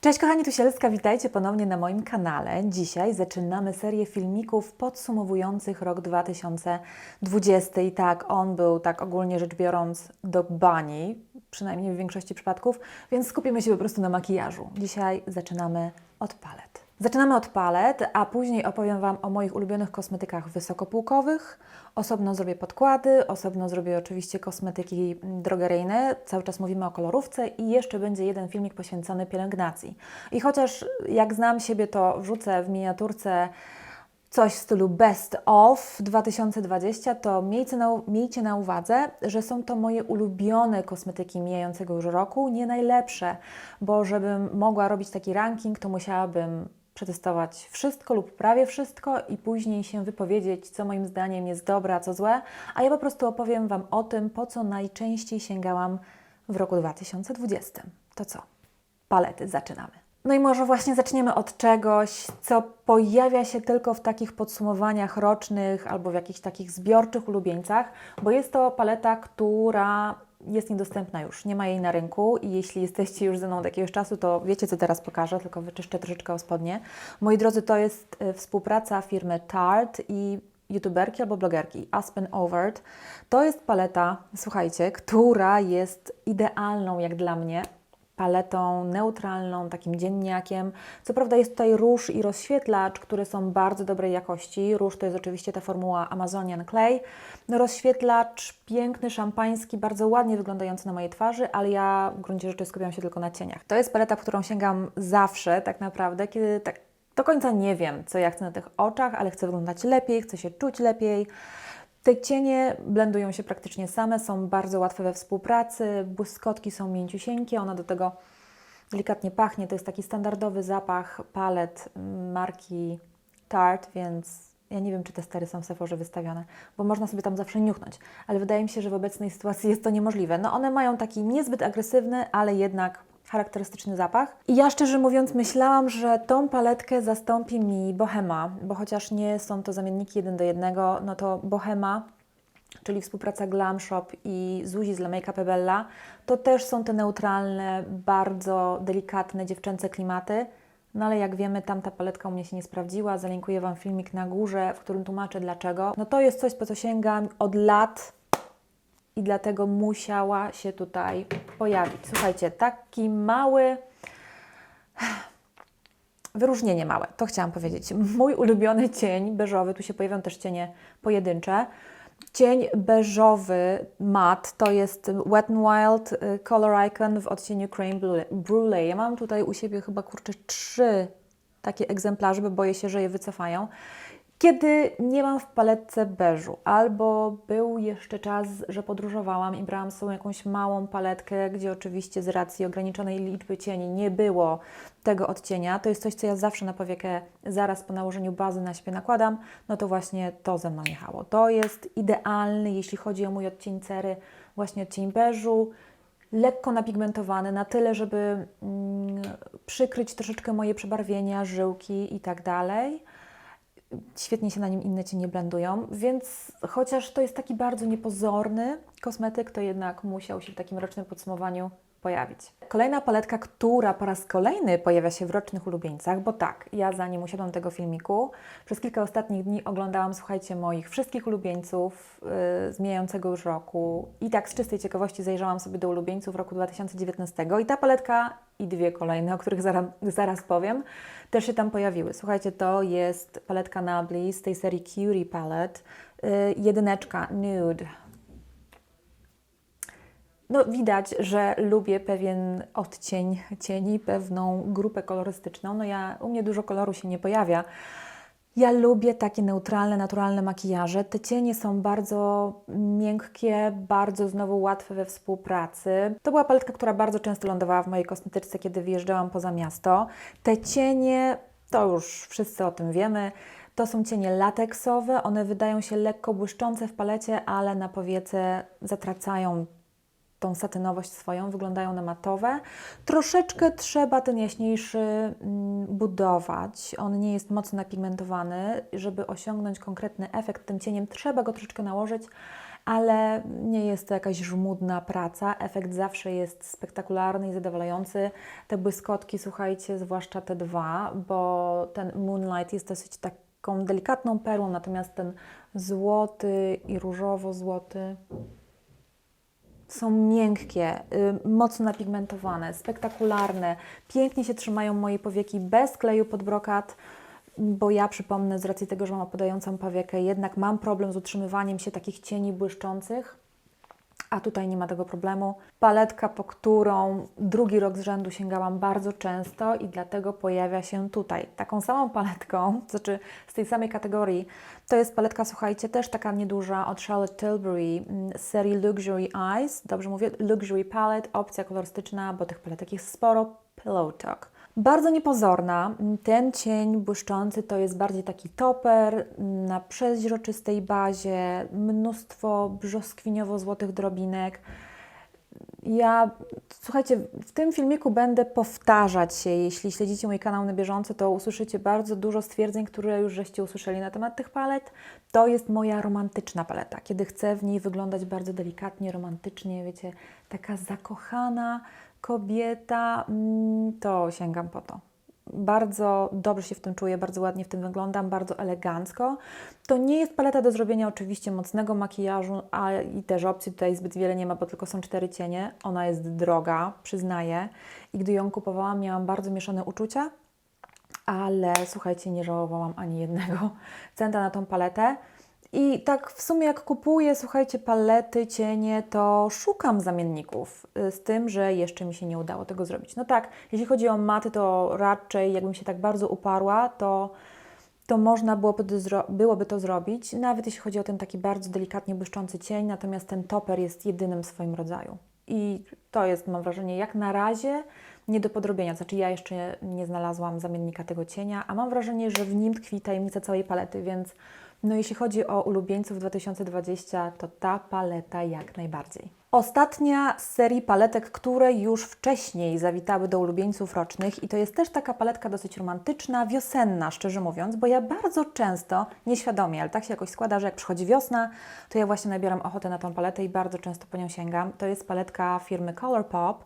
Cześć kochani, tu Sielska, witajcie ponownie na moim kanale. Dzisiaj zaczynamy serię filmików podsumowujących rok 2020 i tak, on był tak ogólnie rzecz biorąc do bani, przynajmniej w większości przypadków, więc skupimy się po prostu na makijażu. Dzisiaj zaczynamy od palet. Zaczynamy od palet, a później opowiem Wam o moich ulubionych kosmetykach wysokopółkowych. Osobno zrobię podkłady, osobno zrobię oczywiście kosmetyki drogeryjne. Cały czas mówimy o kolorówce i jeszcze będzie jeden filmik poświęcony pielęgnacji. I chociaż jak znam siebie, to wrzucę w miniaturce coś w stylu Best of 2020, to miejcie na, miejcie na uwadze, że są to moje ulubione kosmetyki mijającego już roku, nie najlepsze, bo żebym mogła robić taki ranking, to musiałabym przetestować wszystko lub prawie wszystko i później się wypowiedzieć, co moim zdaniem jest dobre, a co złe, a ja po prostu opowiem Wam o tym, po co najczęściej sięgałam w roku 2020. To co? Palety, zaczynamy. No i może właśnie zaczniemy od czegoś, co pojawia się tylko w takich podsumowaniach rocznych albo w jakichś takich zbiorczych ulubieńcach, bo jest to paleta, która jest niedostępna już, nie ma jej na rynku i jeśli jesteście już ze mną od jakiegoś czasu, to wiecie, co teraz pokażę, tylko wyczyszczę troszeczkę o spodnie. Moi drodzy, to jest e, współpraca firmy Tarte i youtuberki albo blogerki Aspen Overt. To jest paleta, słuchajcie, która jest idealną jak dla mnie paletą neutralną, takim dzienniakiem. Co prawda jest tutaj róż i rozświetlacz, które są bardzo dobrej jakości. Róż to jest oczywiście ta formuła Amazonian Clay. No, rozświetlacz piękny, szampański, bardzo ładnie wyglądający na mojej twarzy, ale ja w gruncie rzeczy skupiam się tylko na cieniach. To jest paleta, którą sięgam zawsze tak naprawdę, kiedy tak do końca nie wiem, co ja chcę na tych oczach, ale chcę wyglądać lepiej, chcę się czuć lepiej. Te cienie blendują się praktycznie same, są bardzo łatwe we współpracy, błyskotki są mięciusieńkie, ona do tego delikatnie pachnie. To jest taki standardowy zapach palet marki Tarte, więc ja nie wiem, czy te stery są w Sephorze wystawione, bo można sobie tam zawsze niuchnąć, ale wydaje mi się, że w obecnej sytuacji jest to niemożliwe. No one mają taki niezbyt agresywny, ale jednak charakterystyczny zapach. I ja szczerze mówiąc myślałam, że tą paletkę zastąpi mi Bohema, bo chociaż nie są to zamienniki jeden do jednego, no to Bohema, czyli współpraca Glam Shop i Zuzi z La Make Bella, to też są te neutralne, bardzo delikatne dziewczęce klimaty. No ale jak wiemy, tamta paletka u mnie się nie sprawdziła. Zalinkuję Wam filmik na górze, w którym tłumaczę dlaczego. No to jest coś, po co sięgam od lat i dlatego musiała się tutaj pojawić. Słuchajcie, taki mały wyróżnienie małe, to chciałam powiedzieć. Mój ulubiony cień beżowy, tu się pojawią też cienie pojedyncze. Cień beżowy mat to jest Wet n Wild y, Color Icon w odcieniu Cream Brulee. Ja mam tutaj u siebie chyba kurczę trzy takie egzemplarze, bo boję się, że je wycofają. Kiedy nie mam w paletce beżu, albo był jeszcze czas, że podróżowałam i brałam sobie jakąś małą paletkę, gdzie oczywiście z racji ograniczonej liczby cieni nie było tego odcienia, to jest coś, co ja zawsze na powiekę zaraz po nałożeniu bazy na siebie nakładam, no to właśnie to ze mną jechało. To jest idealny, jeśli chodzi o mój odcień cery, właśnie odcień beżu, lekko napigmentowany, na tyle, żeby mm, przykryć troszeczkę moje przebarwienia, żyłki i tak dalej świetnie się na nim inne cienie blendują, więc chociaż to jest taki bardzo niepozorny kosmetyk, to jednak musiał się w takim rocznym podsumowaniu pojawić. Kolejna paletka, która po raz kolejny pojawia się w rocznych ulubieńcach, bo tak, ja zanim usiadłam tego filmiku, przez kilka ostatnich dni oglądałam, słuchajcie, moich wszystkich ulubieńców yy, z mijającego już roku i tak z czystej ciekawości zajrzałam sobie do ulubieńców roku 2019 i ta paletka i dwie kolejne, o których zaraz, zaraz powiem, też się tam pojawiły. Słuchajcie, to jest paletka Nabli z tej serii Curie Palette, yy, jedyneczka Nude no, widać, że lubię pewien odcień cieni, pewną grupę kolorystyczną. No ja, u mnie dużo koloru się nie pojawia. Ja lubię takie neutralne, naturalne makijaże. Te cienie są bardzo miękkie, bardzo znowu łatwe we współpracy. To była paletka, która bardzo często lądowała w mojej kosmetyczce, kiedy wyjeżdżałam poza miasto. Te cienie, to już wszyscy o tym wiemy, to są cienie lateksowe. One wydają się lekko błyszczące w palecie, ale na powiece zatracają tą satynowość swoją, wyglądają na matowe. Troszeczkę trzeba ten jaśniejszy mm, budować. On nie jest mocno napigmentowany. Żeby osiągnąć konkretny efekt tym cieniem, trzeba go troszeczkę nałożyć, ale nie jest to jakaś żmudna praca. Efekt zawsze jest spektakularny i zadowalający. Te błyskotki, słuchajcie, zwłaszcza te dwa, bo ten Moonlight jest dosyć taką delikatną perłą, natomiast ten złoty i różowo-złoty są miękkie, y, mocno napigmentowane, spektakularne, pięknie się trzymają moje powieki bez kleju pod brokat, bo ja przypomnę, z racji tego, że mam opadającą powiekę, jednak mam problem z utrzymywaniem się takich cieni błyszczących, a tutaj nie ma tego problemu. Paletka, po którą drugi rok z rzędu sięgałam bardzo często i dlatego pojawia się tutaj. Taką samą paletką, to znaczy z tej samej kategorii, to jest paletka, słuchajcie, też taka nieduża od Charlotte Tilbury mm, z serii Luxury Eyes. Dobrze mówię, Luxury Palette, opcja kolorystyczna, bo tych paletek jest sporo. Pillow Talk. Bardzo niepozorna. Ten cień błyszczący to jest bardziej taki toper na przeźroczystej bazie, mnóstwo brzoskwiniowo-złotych drobinek. Ja, słuchajcie, w tym filmiku będę powtarzać się. Jeśli śledzicie mój kanał na bieżąco, to usłyszycie bardzo dużo stwierdzeń, które już żeście usłyszeli na temat tych palet. To jest moja romantyczna paleta, kiedy chcę w niej wyglądać bardzo delikatnie, romantycznie, wiecie, taka zakochana, kobieta, mm, to sięgam po to. Bardzo dobrze się w tym czuję, bardzo ładnie w tym wyglądam, bardzo elegancko. To nie jest paleta do zrobienia oczywiście mocnego makijażu, a i też opcji tutaj zbyt wiele nie ma, bo tylko są cztery cienie. Ona jest droga, przyznaję. I gdy ją kupowałam, miałam bardzo mieszane uczucia, ale słuchajcie, nie żałowałam ani jednego centa na tą paletę. I tak w sumie jak kupuję, słuchajcie, palety, cienie, to szukam zamienników, y, z tym, że jeszcze mi się nie udało tego zrobić. No tak, jeśli chodzi o maty, to raczej jakbym się tak bardzo uparła, to, to można byłoby byłoby to zrobić, nawet jeśli chodzi o ten taki bardzo delikatnie błyszczący cień, natomiast ten toper jest jedynym w swoim rodzaju. I to jest, mam wrażenie, jak na razie nie do podrobienia. Znaczy, ja jeszcze nie znalazłam zamiennika tego cienia, a mam wrażenie, że w nim tkwi tajemnica całej palety, więc no jeśli chodzi o ulubieńców 2020, to ta paleta jak najbardziej. Ostatnia z serii paletek, które już wcześniej zawitały do ulubieńców rocznych i to jest też taka paletka dosyć romantyczna, wiosenna, szczerze mówiąc, bo ja bardzo często, nieświadomie, ale tak się jakoś składa, że jak przychodzi wiosna, to ja właśnie nabieram ochotę na tą paletę i bardzo często po nią sięgam. To jest paletka firmy Colourpop,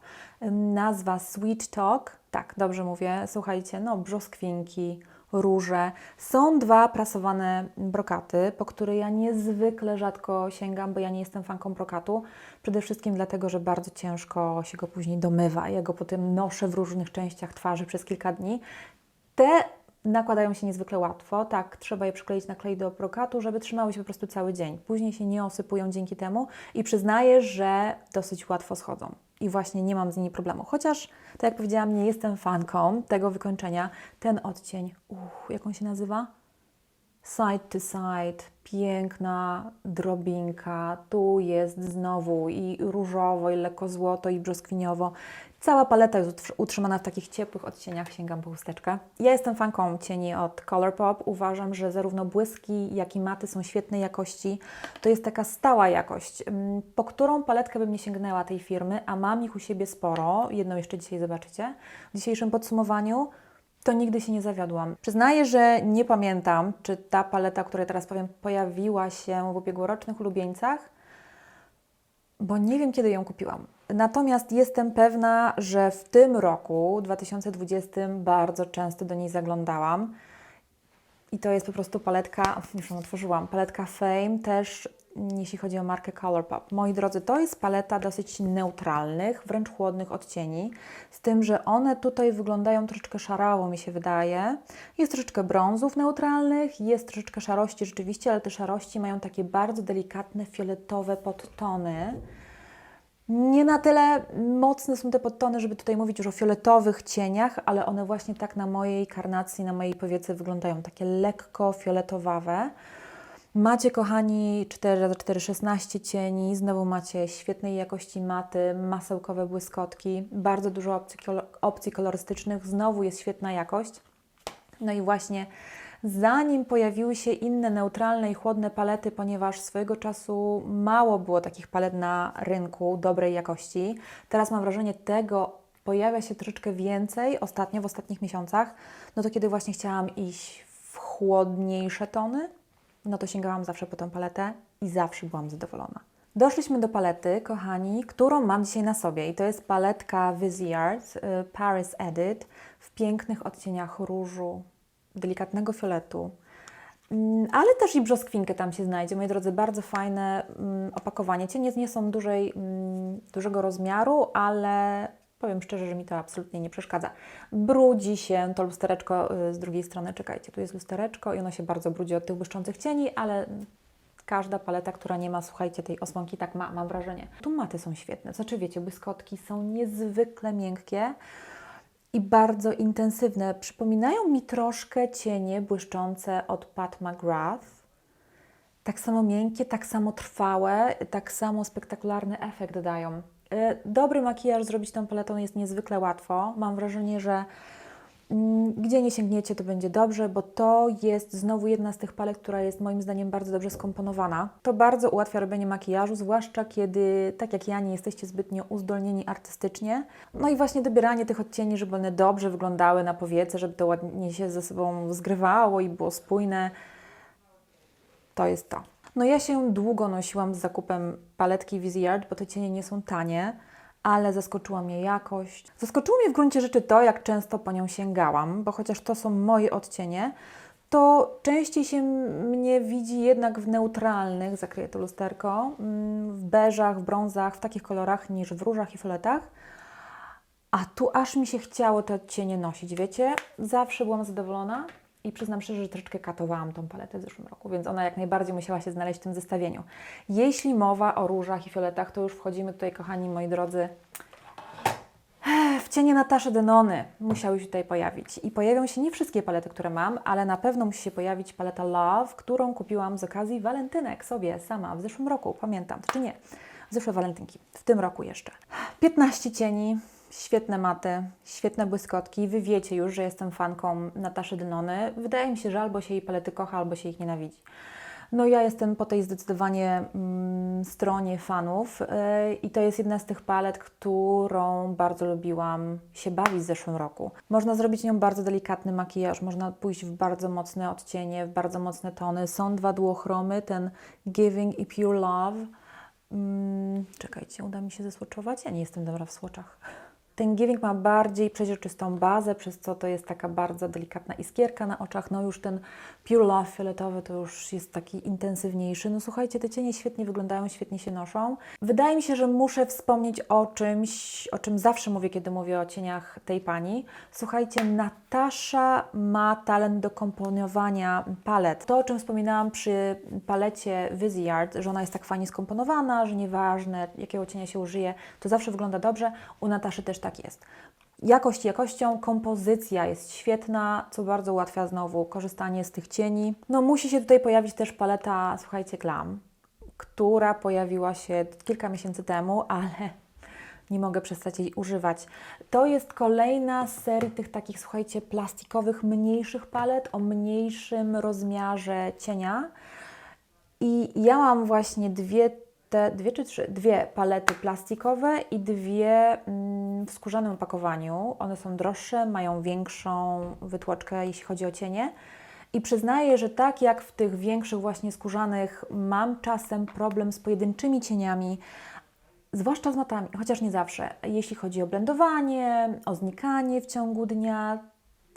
nazwa Sweet Talk, tak, dobrze mówię, słuchajcie, no brzoskwinki, róże. Są dwa prasowane brokaty, po które ja niezwykle rzadko sięgam, bo ja nie jestem fanką brokatu. Przede wszystkim dlatego, że bardzo ciężko się go później domywa. Ja go potem noszę w różnych częściach twarzy przez kilka dni. Te nakładają się niezwykle łatwo. Tak, trzeba je przykleić na klej do brokatu, żeby trzymały się po prostu cały dzień. Później się nie osypują dzięki temu i przyznaję, że dosyć łatwo schodzą. I właśnie nie mam z nimi problemu. Chociaż, tak jak powiedziałam, nie jestem fanką tego wykończenia. Ten odcień, uch, jak on się nazywa? Side to side, piękna drobinka. Tu jest znowu i różowo, i lekko złoto, i brzoskwiniowo. Cała paleta jest utr- utrzymana w takich ciepłych odcieniach, sięgam po chusteczkę. Ja jestem fanką cieni od Colourpop. Uważam, że zarówno błyski, jak i maty są świetnej jakości. To jest taka stała jakość, ym, po którą paletkę bym nie sięgnęła tej firmy, a mam ich u siebie sporo. Jedną jeszcze dzisiaj zobaczycie w dzisiejszym podsumowaniu to nigdy się nie zawiodłam. Przyznaję, że nie pamiętam, czy ta paleta, o której teraz powiem, pojawiła się w ubiegłorocznych ulubieńcach, bo nie wiem, kiedy ją kupiłam. Natomiast jestem pewna, że w tym roku, 2020, bardzo często do niej zaglądałam. I to jest po prostu paletka, już ją otworzyłam, paletka Fame, też jeśli chodzi o markę Colourpop. Moi drodzy, to jest paleta dosyć neutralnych, wręcz chłodnych odcieni, z tym, że one tutaj wyglądają troszeczkę szarało, mi się wydaje. Jest troszeczkę brązów neutralnych, jest troszeczkę szarości rzeczywiście, ale te szarości mają takie bardzo delikatne, fioletowe podtony. Nie na tyle mocne są te podtony, żeby tutaj mówić już o fioletowych cieniach, ale one właśnie tak na mojej karnacji, na mojej powiece wyglądają takie lekko fioletowawe. Macie, kochani, 4x4 16 cieni, znowu macie świetnej jakości maty, masełkowe błyskotki, bardzo dużo opcji, opcji kolorystycznych, znowu jest świetna jakość. No i właśnie zanim pojawiły się inne neutralne i chłodne palety, ponieważ swojego czasu mało było takich palet na rynku dobrej jakości, teraz mam wrażenie tego pojawia się troszeczkę więcej ostatnio, w ostatnich miesiącach, no to kiedy właśnie chciałam iść w chłodniejsze tony, no to sięgałam zawsze po tę paletę i zawsze byłam zadowolona. Doszliśmy do palety, kochani, którą mam dzisiaj na sobie i to jest paletka Viseart y, Paris Edit w pięknych odcieniach różu, delikatnego fioletu, Mm, ale też i brzoskwinkę tam się znajdzie. Moi drodzy, bardzo fajne mm, opakowanie. Cienie nie są dużej, mm, dużego rozmiaru, ale powiem szczerze, że mi to absolutnie nie przeszkadza. Brudzi się to lustereczko y, z drugiej strony. Czekajcie, tu jest lustereczko i ono się bardzo brudzi od tych błyszczących cieni, ale każda paleta, która nie ma, słuchajcie, tej osłonki, tak ma, mam wrażenie. Tu maty są świetne. Znaczy, wiecie, błyskotki są niezwykle miękkie i bardzo intensywne. Przypominają mi troszkę cienie błyszczące od Pat McGrath. Tak samo miękkie, tak samo trwałe, tak samo spektakularny efekt dają. Y, Dobry makijaż zrobić tą paletą jest niezwykle łatwo. Mam wrażenie, że mm, gdzie nie sięgniecie, to będzie dobrze, bo to jest znowu jedna z tych palet, która jest moim zdaniem bardzo dobrze skomponowana. To bardzo ułatwia robienie makijażu, zwłaszcza kiedy, tak jak ja, nie jesteście zbytnio uzdolnieni artystycznie. No i właśnie dobieranie tych odcieni, żeby one dobrze wyglądały na powiece, żeby to ładnie się ze sobą zgrywało i było spójne. To jest to. No ja się długo nosiłam z zakupem paletki Viseart, bo te cienie nie są tanie, ale zaskoczyła mnie jakość. Zaskoczyło mnie w gruncie rzeczy to, jak często po nią sięgałam, bo chociaż to są moje odcienie, to częściej się mnie widzi jednak w neutralnych, zakryję to lusterko, mm, w beżach, w brązach, w takich kolorach niż w różach i fioletach. A tu aż mi się chciało te odcienie nosić, wiecie? Zawsze byłam zadowolona i przyznam szczerze, że troszeczkę katowałam tą paletę w zeszłym roku, więc ona jak najbardziej musiała się znaleźć w tym zestawieniu. Jeśli mowa o różach i fioletach, to już wchodzimy tutaj, kochani moi drodzy, w cienie Nataszy Denony musiały się tutaj pojawić. I pojawią się nie wszystkie palety, które mam, ale na pewno musi się pojawić paleta Love, którą kupiłam z okazji walentynek sobie sama w zeszłym roku, pamiętam, czy nie, zeszłe walentynki, w tym roku jeszcze. 15 cieni, świetne maty, świetne błyskotki. Wy wiecie już, że jestem fanką Nataszy Denony. Wydaje mi się, że albo się jej palety kocha, albo się ich nienawidzi. No ja jestem po tej zdecydowanie mm, stronie fanów yy, i to jest jedna z tych palet, którą bardzo lubiłam się bawić w zeszłym roku. Można zrobić nią bardzo delikatny makijaż, można pójść w bardzo mocne odcienie, w bardzo mocne tony. Są dwa duochromy, ten Giving i Pure Love. Mm, czekajcie, uda mi się zesłoczować? Ja nie jestem dobra w słoczach. Ten Giving ma bardziej przeźroczystą bazę, przez co to jest taka bardzo delikatna iskierka na oczach. No już ten Pure Love fioletowy to już jest taki intensywniejszy. No słuchajcie, te cienie świetnie wyglądają, świetnie się noszą. Wydaje mi się, że muszę wspomnieć o czymś, o czym zawsze mówię, kiedy mówię o cieniach tej pani. Słuchajcie, Natasza ma talent do komponowania palet. To, o czym wspominałam przy palecie Viseart, że ona jest tak fajnie skomponowana, że nieważne jakiego cienia się użyje, to zawsze wygląda dobrze. U Nataszy też tak jest. Jakość jakością, kompozycja jest świetna, co bardzo ułatwia znowu korzystanie z tych cieni. No musi się tutaj pojawić też paleta, słuchajcie, Glam, która pojawiła się kilka miesięcy temu, ale nie mogę przestać jej używać. To jest kolejna z serii tych takich, słuchajcie, plastikowych, mniejszych palet o mniejszym rozmiarze cienia. I ja mam właśnie dwie te dwie czy trzy, dwie palety plastikowe i dwie mm, w skórzanym opakowaniu. One są droższe, mają większą wytłoczkę, jeśli chodzi o cienie. I przyznaję, że tak jak w tych większych właśnie skórzanych mam czasem problem z pojedynczymi cieniami, zwłaszcza z matami, chociaż nie zawsze. Jeśli chodzi o blendowanie, o znikanie w ciągu dnia,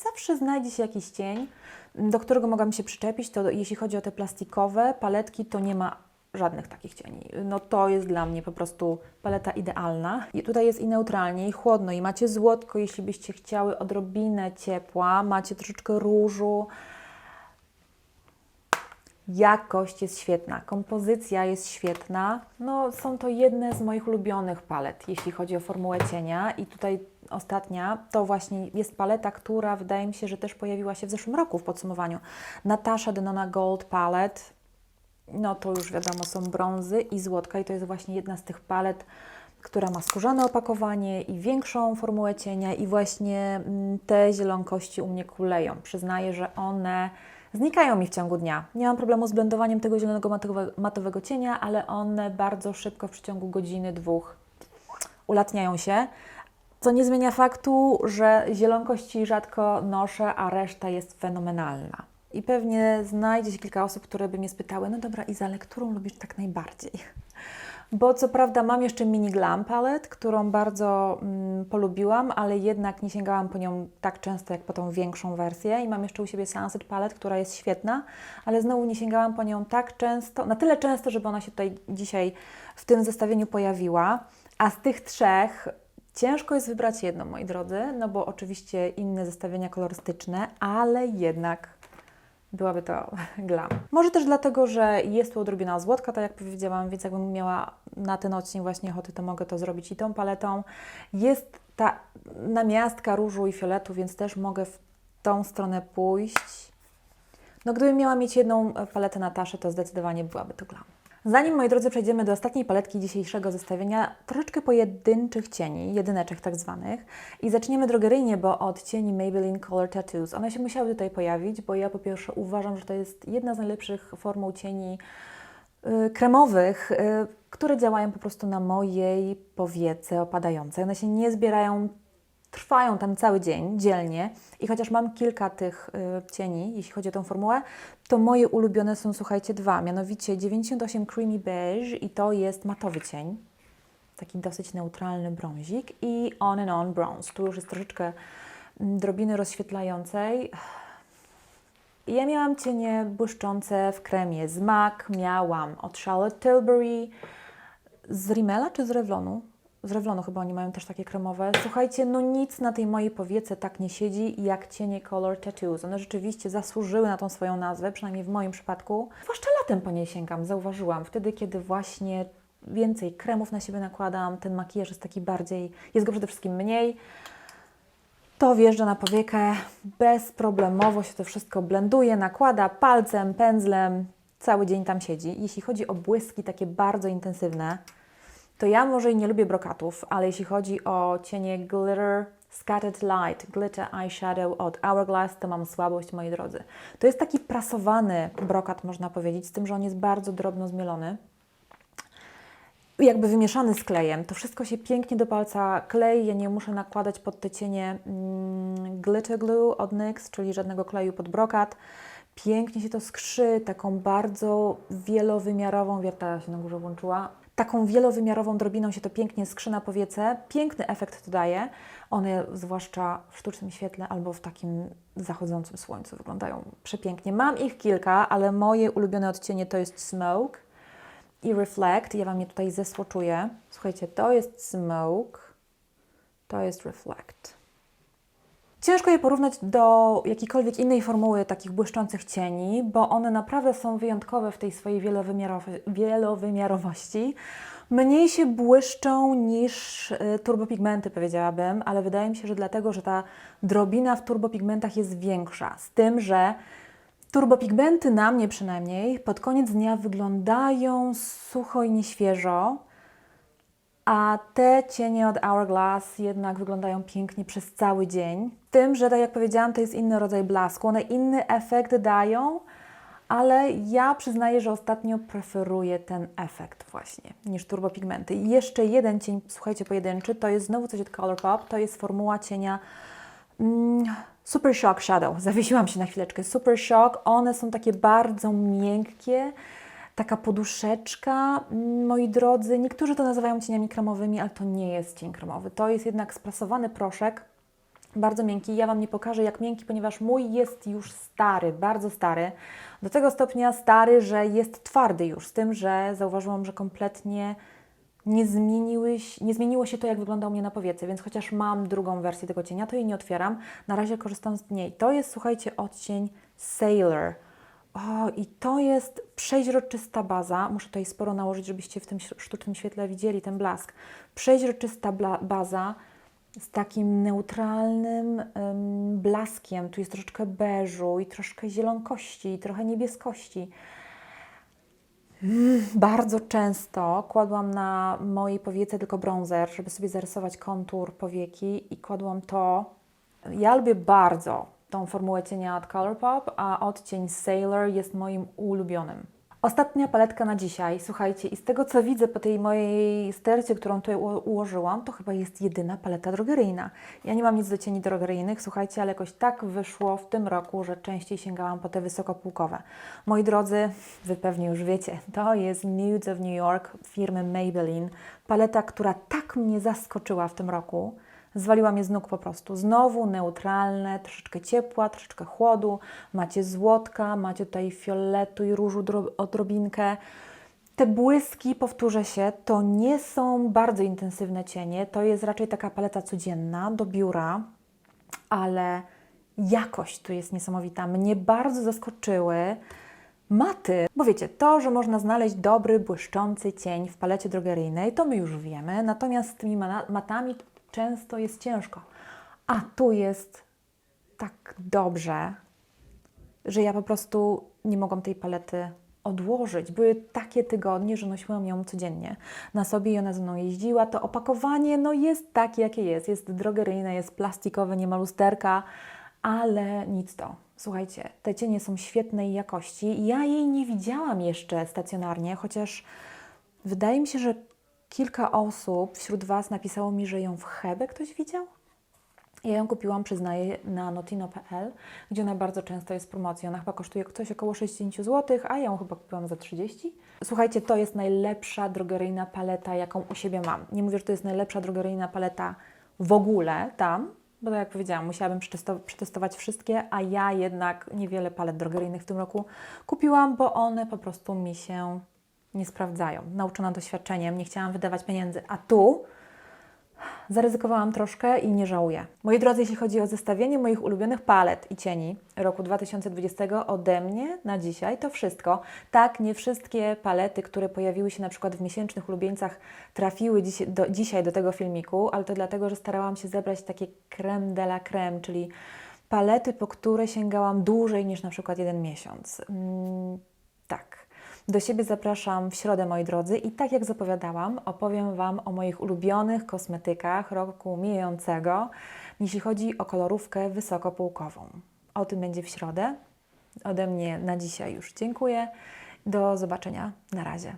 zawsze znajdzie się jakiś cień, do którego mogłam się przyczepić. To jeśli chodzi o te plastikowe paletki, to nie ma żadnych takich cieni. No to jest dla mnie po prostu paleta idealna. I tutaj jest i neutralnie, i chłodno, i macie złotko, jeśli byście chciały odrobinę ciepła, macie troszeczkę różu. Jakość jest świetna, kompozycja jest świetna. No, są to jedne z moich ulubionych palet, jeśli chodzi o formułę cienia. I tutaj ostatnia to właśnie jest paleta, która wydaje mi się, że też pojawiła się w zeszłym roku w podsumowaniu. Natasha Denona Gold Palette no to już wiadomo są brązy i złotka i to jest właśnie jedna z tych palet, która ma skórzane opakowanie i większą formułę cienia i właśnie mm, te zielonkości u mnie kuleją. Przyznaję, że one znikają mi w ciągu dnia. Nie mam problemu z blendowaniem tego zielonego matowego, matowego cienia, ale one bardzo szybko w przeciągu godziny, dwóch ulatniają się. Co nie zmienia faktu, że zielonkości rzadko noszę, a reszta jest fenomenalna. I pewnie znajdzie się kilka osób, które by mnie spytały, no dobra Iza, ale którą lubisz tak najbardziej? bo co prawda mam jeszcze Mini Glam Palette, którą bardzo mm, polubiłam, ale jednak nie sięgałam po nią tak często jak po tą większą wersję i mam jeszcze u siebie Sunset Palette, która jest świetna, ale znowu nie sięgałam po nią tak często, na tyle często, żeby ona się tutaj dzisiaj w tym zestawieniu pojawiła, a z tych trzech ciężko jest wybrać jedną, moi drodzy, no bo oczywiście inne zestawienia kolorystyczne, ale jednak byłaby to glam. Może też dlatego, że jest tu odrobina złotka, tak jak powiedziałam, więc jakbym miała na ten odcinek właśnie ochoty, to mogę to zrobić i tą paletą. Jest ta namiastka różu i fioletu, więc też mogę w tą stronę pójść. No gdybym miała mieć jedną paletę na taszę, to zdecydowanie byłaby to glam. Zanim, moi drodzy, przejdziemy do ostatniej paletki dzisiejszego zestawienia, troszeczkę pojedynczych cieni, jedyneczek tak zwanych. I zaczniemy drogeryjnie, bo od cieni Maybelline Color Tattoos. One się musiały tutaj pojawić, bo ja po pierwsze uważam, że to jest jedna z najlepszych formuł cieni y, kremowych, y, które działają po prostu na mojej powiece opadającej. One się nie zbierają trwają tam cały dzień, dzielnie i chociaż mam kilka tych y, cieni, jeśli chodzi o tę formułę, to moje ulubione są, słuchajcie, dwa, mianowicie 98 Creamy Beige i to jest matowy cień, taki dosyć neutralny brązik i On and On Bronze. Tu już jest troszeczkę mm, drobiny rozświetlającej. Ja miałam cienie błyszczące w kremie z MAC, miałam od Charlotte Tilbury, z Rimmela czy z Revlonu? Z Revlonu chyba oni mają też takie kremowe. Słuchajcie, no nic na tej mojej powiece tak nie siedzi jak cienie Color Tattoos. One rzeczywiście zasłużyły na tą swoją nazwę, przynajmniej w moim przypadku. Zwłaszcza latem po niej sięgam, zauważyłam. Wtedy, kiedy właśnie więcej kremów na siebie nakładam, ten makijaż jest taki bardziej, jest go przede wszystkim mniej, to wjeżdża na powiekę, bezproblemowo się to wszystko blenduje, nakłada palcem, pędzlem, cały dzień tam siedzi. Jeśli chodzi o błyski takie bardzo intensywne, to ja może i nie lubię brokatów, ale jeśli chodzi o cienie Glitter Scattered Light, Glitter Eyeshadow od Hourglass, to mam słabość, moi drodzy. To jest taki prasowany brokat, można powiedzieć, z tym, że on jest bardzo drobno zmielony. Jakby wymieszany z klejem. To wszystko się pięknie do palca klei. Ja nie muszę nakładać pod te cienie mm, Glitter Glue od NYX, czyli żadnego kleju pod brokat. Pięknie się to skrzy, taką bardzo wielowymiarową, wiertara się na górze włączyła, taką wielowymiarową drobiną się to pięknie skrzy na powiece. Piękny efekt to daje. One, zwłaszcza w sztucznym świetle albo w takim zachodzącym słońcu, wyglądają przepięknie. Mam ich kilka, ale moje ulubione odcienie to jest Smoke i Reflect. Ja Wam je tutaj zesłoczuję. Słuchajcie, to jest Smoke, to jest Reflect. Ciężko je porównać do jakiejkolwiek innej formuły takich błyszczących cieni, bo one naprawdę są wyjątkowe w tej swojej wielowymiarowości. Mniej się błyszczą niż y, turbopigmenty, powiedziałabym, ale wydaje mi się, że dlatego, że ta drobina w turbopigmentach jest większa. Z tym, że turbopigmenty na mnie przynajmniej pod koniec dnia wyglądają sucho i nieświeżo a te cienie od Hourglass jednak wyglądają pięknie przez cały dzień. Tym, że tak jak powiedziałam, to jest inny rodzaj blasku. One inny efekt dają, ale ja przyznaję, że ostatnio preferuję ten efekt właśnie niż turbopigmenty. I jeszcze jeden cień, słuchajcie, pojedynczy, to jest znowu coś od Colourpop, to jest formuła cienia mm, Super Shock Shadow. Zawiesiłam się na chwileczkę. Super Shock, one są takie bardzo miękkie, taka poduszeczka, mm, moi drodzy. Niektórzy to nazywają cieniami kremowymi, ale to nie jest cień kremowy. To jest jednak sprasowany proszek, bardzo miękki. Ja Wam nie pokażę jak miękki, ponieważ mój jest już stary, bardzo stary. Do tego stopnia stary, że jest twardy już, z tym, że zauważyłam, że kompletnie nie, zmieniły, nie zmieniło się to, jak wyglądał mnie na powiece, więc chociaż mam drugą wersję tego cienia, to jej nie otwieram. Na razie korzystam z niej. To jest, słuchajcie, odcień Sailor. O, i to jest przeźroczysta baza. Muszę tutaj sporo nałożyć, żebyście w tym sztucznym świetle widzieli ten blask. Przeźroczysta baza z takim neutralnym ym, blaskiem. Tu jest troszeczkę beżu i troszkę zielonkości i trochę niebieskości. Mm, bardzo często kładłam na mojej powiece tylko bronzer, żeby sobie zarysować kontur powieki i kładłam to. Ja lubię bardzo tą formułę cienia od Colourpop, a odcień Sailor jest moim ulubionym. Ostatnia paletka na dzisiaj, słuchajcie, i z tego co widzę po tej mojej stercie, którą tutaj uło- ułożyłam, to chyba jest jedyna paleta drogeryjna. Ja nie mam nic do cieni drogeryjnych, słuchajcie, ale jakoś tak wyszło w tym roku, że częściej sięgałam po te wysokopółkowe. Moi drodzy, wy pewnie już wiecie, to jest Nudes of New York firmy Maybelline. Paleta, która tak mnie zaskoczyła w tym roku. Zwaliła mnie z nóg po prostu. Znowu neutralne, troszeczkę ciepła, troszeczkę chłodu. Macie złotka, macie tutaj fioletu i różu dro- odrobinkę. Te błyski, powtórzę się, to nie są bardzo intensywne cienie. To jest raczej taka paleta codzienna do biura, ale jakość tu jest niesamowita. Mnie bardzo zaskoczyły maty, bo wiecie, to, że można znaleźć dobry, błyszczący cień w palecie drogeryjnej, to my już wiemy, natomiast z tymi matami często jest ciężko. A tu jest tak dobrze, że ja po prostu nie mogłam tej palety odłożyć. Były takie tygodnie, że nosiłam ją codziennie na sobie i ona ze mną jeździła. To opakowanie no jest takie, jakie jest. Jest drogeryjne, jest plastikowe, nie ma lusterka, ale nic to. Słuchajcie, te cienie są świetnej jakości. Ja jej nie widziałam jeszcze stacjonarnie, chociaż wydaje mi się, że kilka osób wśród Was napisało mi, że ją w Hebe ktoś widział. Ja ją kupiłam, przyznaję, na notino.pl, gdzie ona bardzo często jest w promocji. Ona chyba kosztuje coś około 60 zł, a ja ją chyba kupiłam za 30. Słuchajcie, to jest najlepsza drogeryjna paleta, jaką u siebie mam. Nie mówię, że to jest najlepsza drogeryjna paleta w ogóle tam, bo tak jak powiedziałam, musiałabym przetesto- przetestować wszystkie, a ja jednak niewiele palet drogeryjnych w tym roku kupiłam, bo one po prostu mi się nie sprawdzają. Nauczona doświadczeniem, nie chciałam wydawać pieniędzy. A tu zaryzykowałam troszkę i nie żałuję. Moi drodzy, jeśli chodzi o zestawienie moich ulubionych palet i cieni roku 2020 ode mnie na dzisiaj, to wszystko. Tak, nie wszystkie palety, które pojawiły się na przykład w miesięcznych ulubieńcach, trafiły dziś, do, dzisiaj do tego filmiku, ale to dlatego, że starałam się zebrać takie creme de la creme, czyli palety, po które sięgałam dłużej niż na przykład jeden miesiąc. Mm, tak. Do siebie zapraszam w środę, moi drodzy, i tak jak zapowiadałam, opowiem Wam o moich ulubionych kosmetykach roku mijającego, jeśli chodzi o kolorówkę wysokopółkową. O tym będzie w środę. Ode mnie na dzisiaj już dziękuję. Do zobaczenia. Na razie.